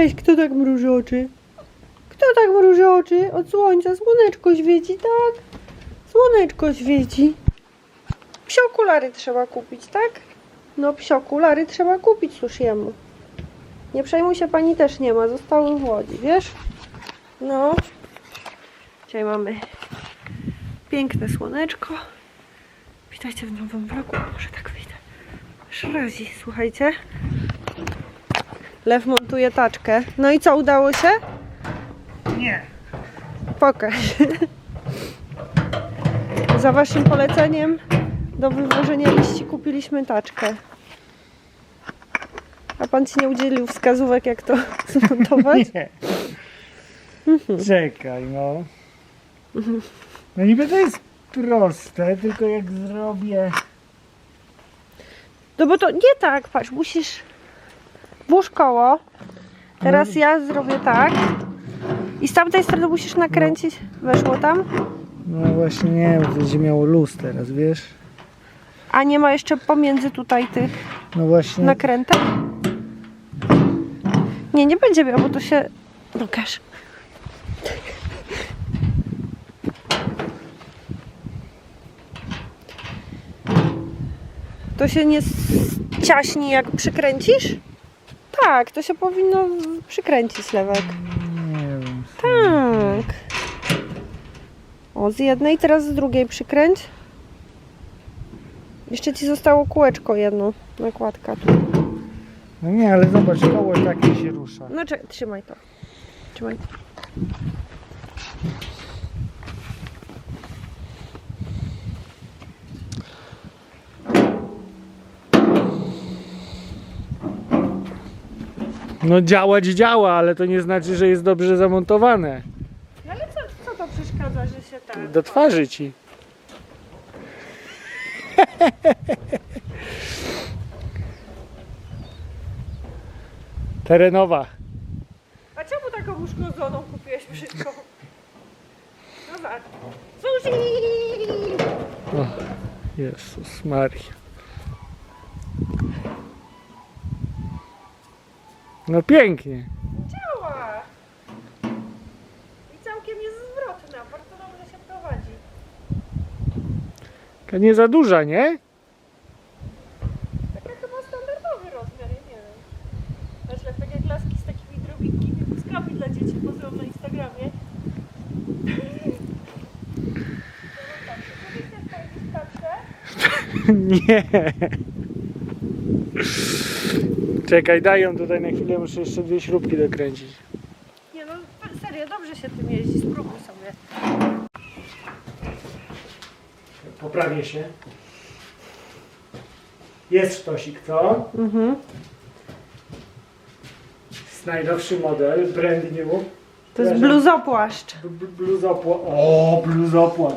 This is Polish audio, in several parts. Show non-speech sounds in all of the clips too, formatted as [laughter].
Cześć, kto tak mruży oczy? Kto tak mruży oczy? Od słońca słoneczko świeci, tak? Słoneczko świeci. Psie okulary trzeba kupić, tak? No psie okulary trzeba kupić susziemu. Nie przejmuj się, pani też nie ma, zostały w Łodzi, wiesz? No. Dzisiaj mamy piękne słoneczko. Witajcie w nowym vlogu, może tak wyjdę. Szrazi, słuchajcie. Lew montuje taczkę. No i co, udało się? Nie. Pokaż. [laughs] Za waszym poleceniem do wywożenia liści kupiliśmy taczkę. A pan ci nie udzielił wskazówek, jak to [laughs] zmontować? Nie. Czekaj, no. No niby to jest proste, tylko jak zrobię... No bo to nie tak, patrz, musisz włóż koło. Teraz ja zrobię tak. I z tamtej strony musisz nakręcić. Weszło tam? No właśnie nie, bo będzie miało luz teraz, wiesz? A nie ma jeszcze pomiędzy tutaj tych No właśnie. nakrętek? Nie, nie będzie miał, bo to się... Pokaż. To się nie ciaśni jak przykręcisz? Tak, to się powinno przykręcić lewek. Nie wiem. Tak. O, z jednej, teraz z drugiej przykręć. Jeszcze ci zostało kółeczko jedno, nakładka tu. No nie, ale zobacz, koło tak nie się rusza. No czekaj, trzymaj to. Trzymaj. No działać działa, ale to nie znaczy, że jest dobrze zamontowane. Ale co, co to przeszkadza, że się tak... Do twarzy ci. Terenowa. A czemu taką uszkodzoną kupiłeś brzydką? No zobacz. Sushi! O, Jezus Maria. No pięknie. Działa! I całkiem jest zwrotna, bardzo dobrze się prowadzi. Taka nie za duża, nie? Taka chyba standardowy rozmiar, ja nie wiem. Znaczy, tak jak laski z takimi drobinkimi puskami dla dzieci pozują na Instagramie. [laughs] Nie. Czekaj, daj ją tutaj na chwilę, muszę jeszcze dwie śrubki dokręcić. Nie no, serio, dobrze się tym jeździ, spróbuj sobie. Poprawię się. Jest sztosik, co? Mhm. Jest najnowszy model, brand new. To jest Proszę. bluzopłaszcz. B- b- Bluzopła. O, bluzopła.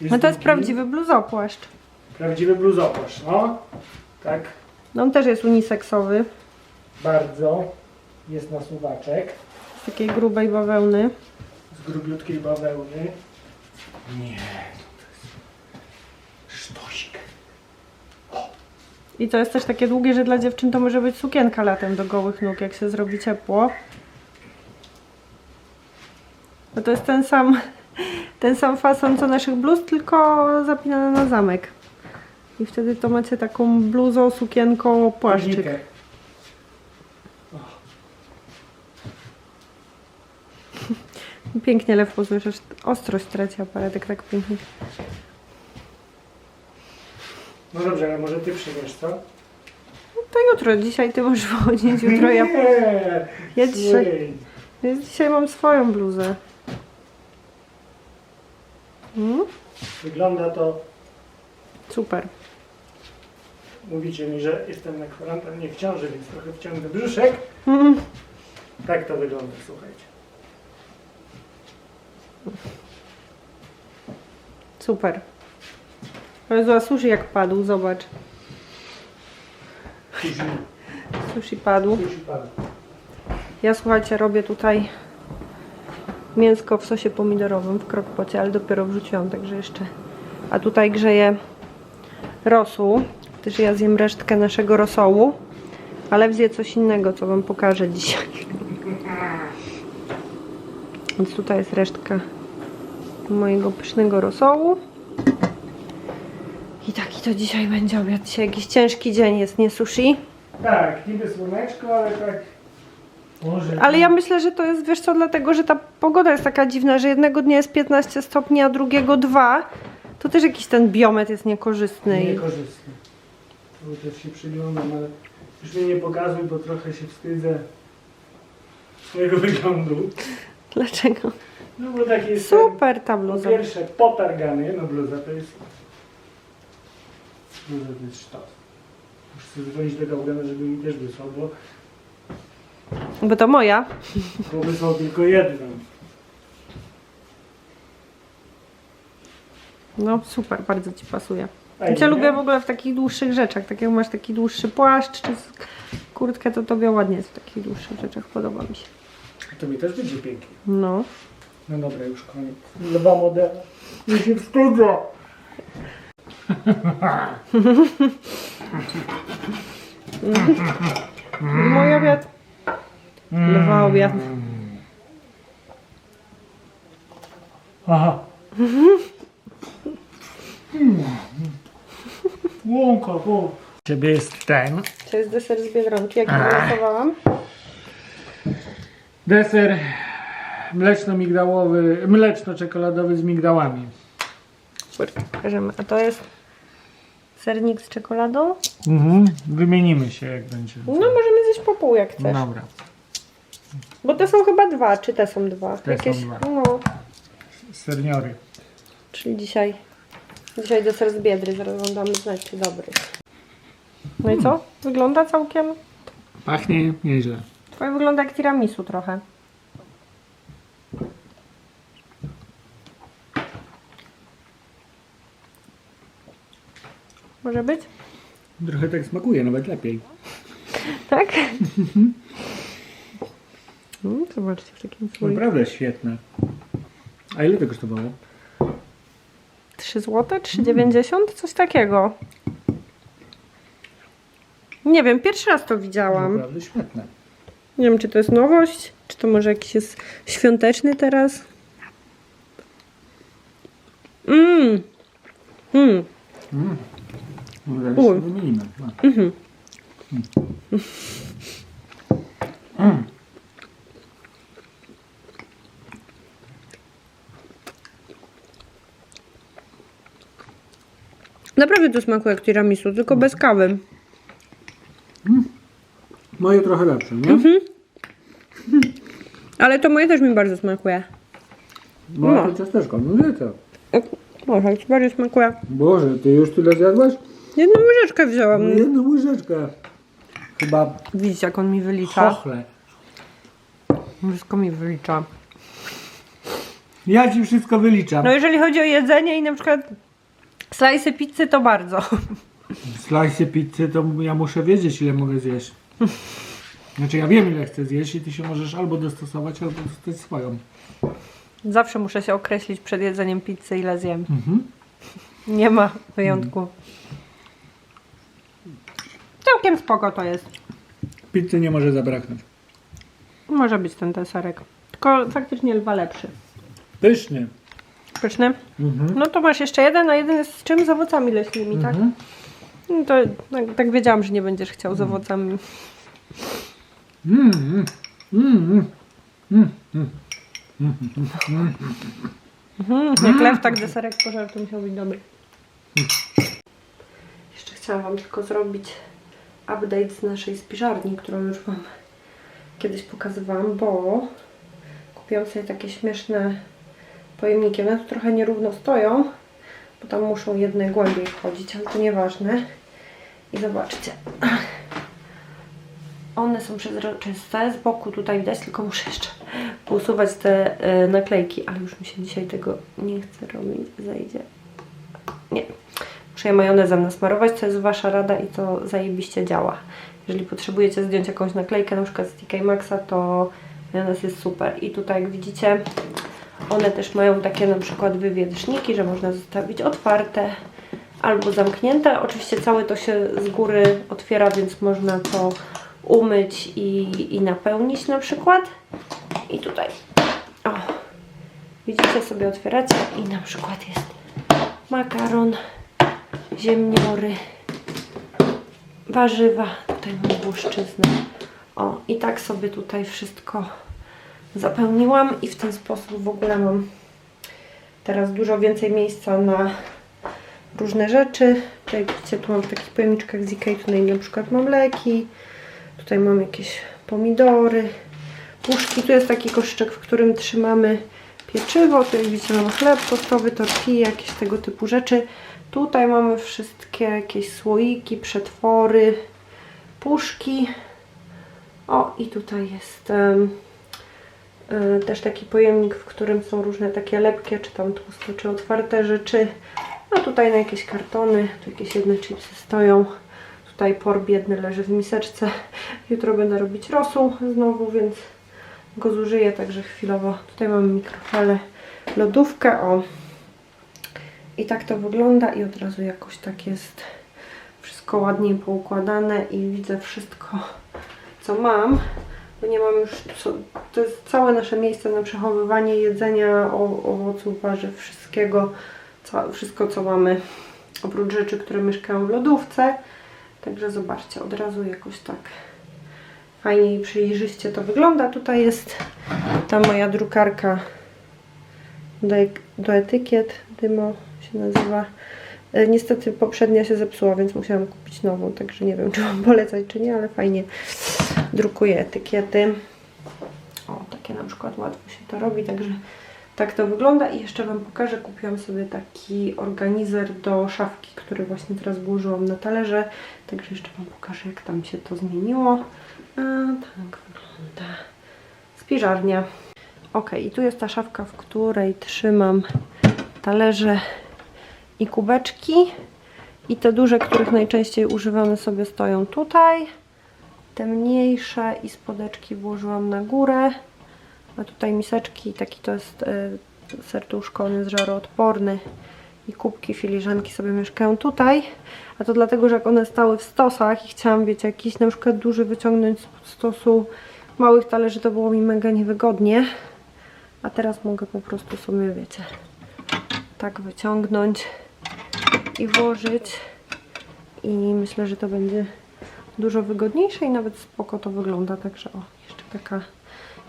No to jest drugi. prawdziwy bluzopłaszcz. Prawdziwy bluzopłasz, no. Tak, No on też jest uniseksowy. bardzo. Jest nasuwaczek Z takiej grubej bawełny. z grubiutkiej bawełny. Nie, to jest sztosik. I to jest też takie długie, że dla dziewczyn to może być sukienka latem do gołych nóg, jak się zrobi ciepło. No to jest ten sam, [laughs] ten sam fason co naszych bluz, tylko zapinany na zamek. I wtedy to macie taką bluzą, sukienką, płaszczyk. [laughs] Pięknie lew pozujesz, aż ostrość traci aparatek tak pięknie. No dobrze, ale może ty przyjmiesz, co? No to jutro, dzisiaj ty możesz wychodzić, jutro ja... Nie, Ja dzisiaj, ja dzisiaj mam swoją bluzę. Mm, Wygląda to, super. Mówicie mi, że jestem na kwarantannie w ciąży, więc trochę wciągnę brzuszek. Mm. Tak to wygląda, słuchajcie. Super. Jezu, a sushi jak padł, zobacz. Sushi, Sushi padł. sushi padł. Ja słuchajcie, robię tutaj mięsko w sosie pomidorowym w krokpocie, ale dopiero wrzuciłam, także jeszcze. A tutaj grzeję rosół, gdyż ja zjem resztkę naszego rosołu. Ale wzię coś innego, co Wam pokażę dzisiaj. Więc tutaj jest resztka mojego pysznego rosołu. I taki to dzisiaj będzie obiad. Dzisiaj jakiś ciężki dzień jest, nie sushi? Tak, niby słoneczko, ale tak... Może... Ale ja myślę, że to jest, wiesz co, dlatego, że ta pogoda jest taka dziwna, że jednego dnia jest 15 stopni, a drugiego 2. To też jakiś ten biometr jest niekorzystny. i- Tu też się przyglądam, ale już mnie nie pokazuj, bo trochę się wstydzę swojego [laughs] wyglądu. Dlaczego? No bo taki jest Super ta Po bluza. pierwsze potargany, no bluza to jest... Bluza to jest sztos. Muszę sobie dzwonić do Gałgana, żeby mi też wysłał, bo, Bo to moja. bo wysłał tylko jedną. No super, bardzo Ci pasuje. Fajnie, Ja nie? lubię w ogóle w takich dłuższych rzeczach. Tak jak masz taki dłuższy płaszcz czy kurtkę, to tobie ładnie jest w takich dłuższych rzeczach. Podoba mi się. To mi też będzie pięknie. No. No dobra, już koniec. Dwa modele. Ja się wstydzę. [laughs] Mój obiad. Dwa obiad. Aha. Łąka, bo. Ciebie jest ten. To jest deser z Biedronki, jaki wylosowałam. Deser mleczno-migdałowy, mleczno-czekoladowy z migdałami. Super, pokażemy. A to jest sernik z czekoladą. Mhm. Wymienimy się jak będzie. No możemy zjeść po pół jak chcesz. Dobra. Bo te są chyba dwa, czy te są dwa? Te są dwa. No, Serniory. czyli dzisiaj. Dzisiaj deser z Biedry. Zaraz wam damy znać, czy dobry. No i co? Wygląda całkiem... Pachnie nieźle. Twoje wygląda jak tiramisu trochę. Może być? Trochę tak smakuje, nawet lepiej. [laughs] Tak? [laughs] Mm, zobaczcie w takim słoiku. Naprawdę świetne. A ile to kosztowało? 3 zł? 3,90? Coś takiego. Nie wiem, pierwszy raz to widziałam. Naprawdę świetne. Nie wiem, czy to jest nowość, czy to może jakiś jest świąteczny teraz. Mmm. Mmm. No, zaraz Uj. się wymienimy. No. Mhm. Mm. Naprawdę to smakuje jak tiramisu, tylko bez kawy. Moje trochę lepsze, nie? Mhm. Ale to moje też mi bardzo smakuje. No, No. to ciasteczko, no to. O, Może, jak ci bardziej smakuje. Boże, ty już tyle zjadłaś? Jedną łyżeczkę wzięłam. Jedną łyżeczkę. Chyba Widzicie, jak on mi wylicza. chochle. Wszystko mi wylicza. Ja ci wszystko wyliczam. No jeżeli chodzi o jedzenie i na przykład slice pizzy, to bardzo. [laughs] Slice pizzy to ja muszę wiedzieć ile mogę zjeść. Znaczy ja wiem ile chcę zjeść i ty się możesz albo dostosować, albo dostać swoją. Zawsze muszę się określić przed jedzeniem pizzy, ile zjem. Mhm. Nie ma wyjątku. Całkiem spoko to jest. Pizzy nie może zabraknąć. Może być ten deserek. Tylko faktycznie lwa lepszy. Pyszny. Pyszny? Mhm. No to masz jeszcze jeden, a jeden jest z czym? Z owocami leśnymi, tak? Mhm. No to tak, tak wiedziałam, że nie będziesz chciał z owocami. Mm, mm, mm, mm, mm. Mhm, jak lew, tak deserek pożar, to musiał być dobry. Jeszcze chciałam Wam tylko zrobić update z naszej spiżarni, którą już Wam kiedyś pokazywałam, bo kupiłam sobie takie śmieszne pojemniki. One tu trochę nierówno stoją, bo tam muszą jedne głębiej wchodzić, ale to nieważne. I zobaczcie. One są przezroczyste, z boku tutaj widać, tylko muszę jeszcze usuwać te e, naklejki, ale już mi się dzisiaj tego nie chce robić, zejdzie. Nie. Muszę je majonezem nasmarować, to jest Wasza rada i to zajebiście działa. Jeżeli potrzebujecie zdjąć jakąś naklejkę, na przykład z TK Maxa, to majonez jest super. I tutaj jak widzicie, one też mają takie na przykład wywietrzniki, że można zostawić otwarte albo zamknięte. Oczywiście całe to się z góry otwiera, więc można to umyć i, i napełnić na przykład. I tutaj, o, widzicie, sobie otwieracie i na przykład jest makaron, ziemniory, warzywa, tutaj mam błuszczyznę. O, i tak sobie tutaj wszystko zapełniłam i w ten sposób w ogóle mam teraz dużo więcej miejsca na różne rzeczy. Tutaj widzicie, tu mam w takich pojemniczkach z Ikei, tutaj na przykład mam leki, tutaj mam jakieś pomidory, puszki. Tu jest taki koszyczek, w którym trzymamy pieczywo. Tu jak widzicie mamy chleb tostowy, tortille, jakieś tego typu rzeczy. Tutaj mamy wszystkie jakieś słoiki, przetwory, puszki. O, i tutaj jest e, też taki pojemnik, w którym są różne takie lepkie, czy tam tłuste, czy otwarte rzeczy. A tutaj na jakieś kartony, tu jakieś jedne chipsy stoją. Tutaj por biedny leży w miseczce. Jutro będę robić rosół znowu, więc go zużyję, także chwilowo. Tutaj mamy mikrofalę, lodówkę, o. I tak to wygląda i od razu jakoś tak jest wszystko ładnie poukładane i widzę wszystko, co mam. Nie mam już, to jest całe nasze miejsce na przechowywanie jedzenia, owoców, warzyw, wszystkiego, wszystko co mamy, oprócz rzeczy, które mieszkają w lodówce. Także zobaczcie, od razu jakoś tak fajnie i przejrzyście to wygląda. Tutaj jest ta moja drukarka do, do etykiet, Dymo się nazywa. E, Niestety poprzednia się zepsuła, więc musiałam kupić nową, także nie wiem, czy mam polecać, czy nie, ale fajnie drukuje etykiety. O, takie na przykład łatwo się to robi, także tak to wygląda. I jeszcze Wam pokażę, kupiłam sobie taki organizer do szafki, który właśnie teraz włożyłam na talerze. Także jeszcze Wam pokażę, jak tam się to zmieniło. A, tak wygląda spiżarnia. Ok, i tu jest ta szafka, w której trzymam talerze i kubeczki. I te duże, których najczęściej używamy sobie stoją tutaj. Te mniejsze i spodeczki włożyłam na górę. A tutaj miseczki, taki to jest y, serduszko, on jest żaroodporny. I kubki, filiżanki sobie mieszkają tutaj. A to dlatego, że jak one stały w stosach i chciałam, wiecie, jakiś na przykład duży wyciągnąć z stosu małych talerzy, to było mi mega niewygodnie. A teraz mogę po prostu sobie, wiecie, tak wyciągnąć i włożyć. I myślę, że to będzie dużo wygodniejsze i nawet spoko to wygląda. Także o, jeszcze taka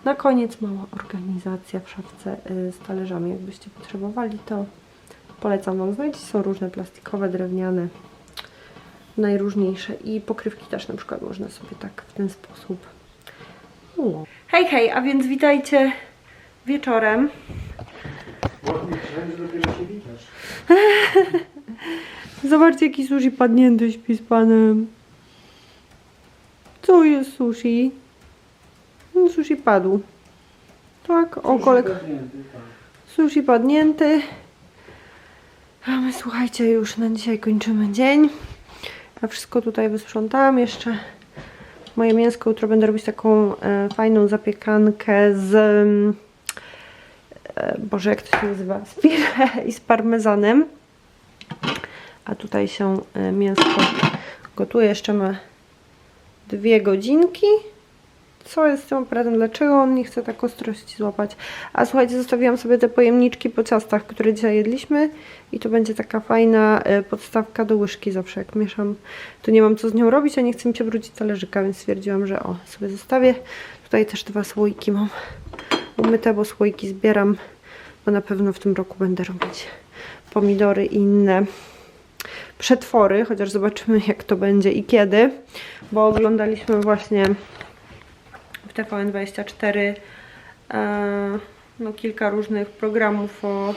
na koniec mała organizacja w szafce y, z talerzami. Jakbyście potrzebowali, to polecam Wam znaleźć. Są różne plastikowe, drewniane, najróżniejsze i pokrywki też na przykład można sobie tak w ten sposób. O. Hej, hej, a więc witajcie wieczorem. [laughs] Zobaczcie, jaki sushi padnięty śpi z panem. Co jest sushi? No, Sushi padł. Tak, o kolega. Sushi padnięty. A my słuchajcie, już na dzisiaj kończymy dzień. Ja wszystko tutaj wysprzątałam jeszcze. Moje mięsko jutro będę robić taką e, fajną zapiekankę z mm, e, Boże, jak to się nazywa? Z pire i z parmezanem. A tutaj się e, mięsko gotuje. Jeszcze ma dwie godzinki. Co jest z tym aparatem? Dlaczego on nie chce tak ostrości złapać? A słuchajcie, zostawiłam sobie te pojemniczki po ciastach, które dzisiaj jedliśmy. I to będzie taka fajna e, podstawka do łyżki zawsze jak mieszam. To nie mam co z nią robić, a nie chcę mi się wrócić talerzyka, więc stwierdziłam, że o, sobie zostawię. Tutaj też dwa słoiki mam umyte, bo słoiki zbieram, bo na pewno w tym roku będę robić pomidory i inne przetwory, chociaż zobaczymy jak to będzie i kiedy, bo oglądaliśmy właśnie w TVN24 e, no, kilka różnych programów o,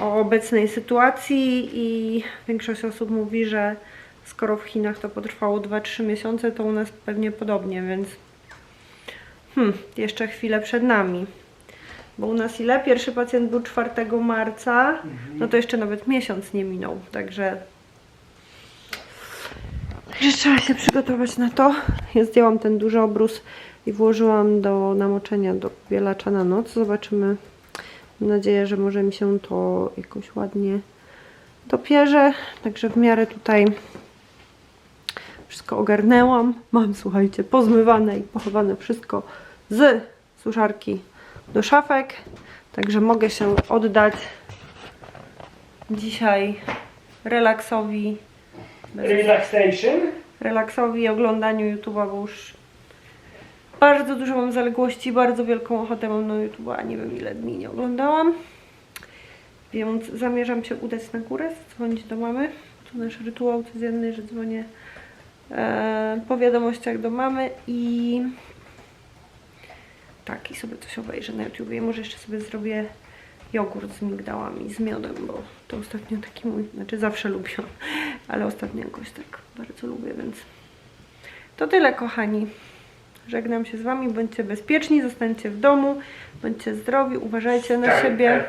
o obecnej sytuacji i większość osób mówi, że skoro w Chinach to potrwało 2-3 miesiące, to u nas pewnie podobnie, więc hmm, jeszcze chwilę przed nami. Bo u nas ile? Pierwszy pacjent był 4 marca, no to jeszcze nawet miesiąc nie minął, także Także trzeba się przygotować na to. Ja zdjęłam ten duży obrus i włożyłam do namoczenia do bielacza na noc. Zobaczymy. Mam nadzieję, że może mi się to jakoś ładnie dopierze. Także w miarę tutaj Wszystko ogarnęłam. Mam, słuchajcie, pozmywane i pochowane wszystko z suszarki do szafek. Także mogę się oddać dzisiaj relaksowi. Relaxation. relaksowi oglądaniu YouTube'a, bo już bardzo dużo mam zaległości, bardzo wielką ochotę mam na YouTube'a, nie wiem ile dni nie oglądałam. Więc zamierzam się udać na górę, dzwonić do mamy. To nasz rytuał codzienny, że dzwonię e, po wiadomościach do mamy i tak, i sobie coś obejrzę na YouTubie. Może jeszcze sobie zrobię jogurt z migdałami, z miodem, bo to ostatnio taki mój, znaczy zawsze lubiłam, [laughs] ale ostatnio jakoś tak bardzo lubię, więc to tyle kochani. Żegnam się z Wami, bądźcie bezpieczni, zostańcie w domu, bądźcie zdrowi, uważajcie na siebie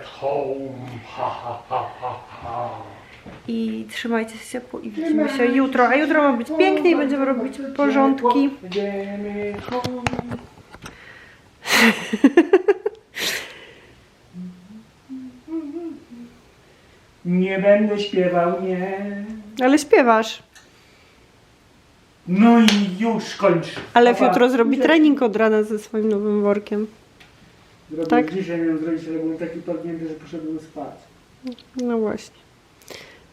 i trzymajcie się ciepło i widzimy się jutro. A jutro ma być pięknie i będziemy robić porządki. [laughs] Nie będę śpiewał, nie. Ale śpiewasz. No i już kończ. Ale Papa. jutro zrobi trening od rana ze swoim nowym workiem. Zrobię tak? Dzisiaj miałem zrobić, ale byłem taki padnięty, że poszedłem spać. No właśnie.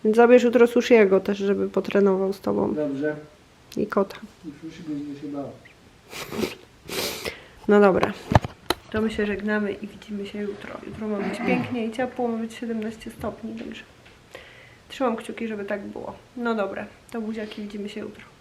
Więc zabierz jutro sushiego też, żeby potrenował z Tobą Dobrze. i kota. Już będzie się bał. No dobra. To my się żegnamy i widzimy się jutro. Jutro ma być pięknie i ciepło, ma być 17 stopni, także trzymam kciuki, żeby tak było. No dobra, to buziaki, widzimy się jutro.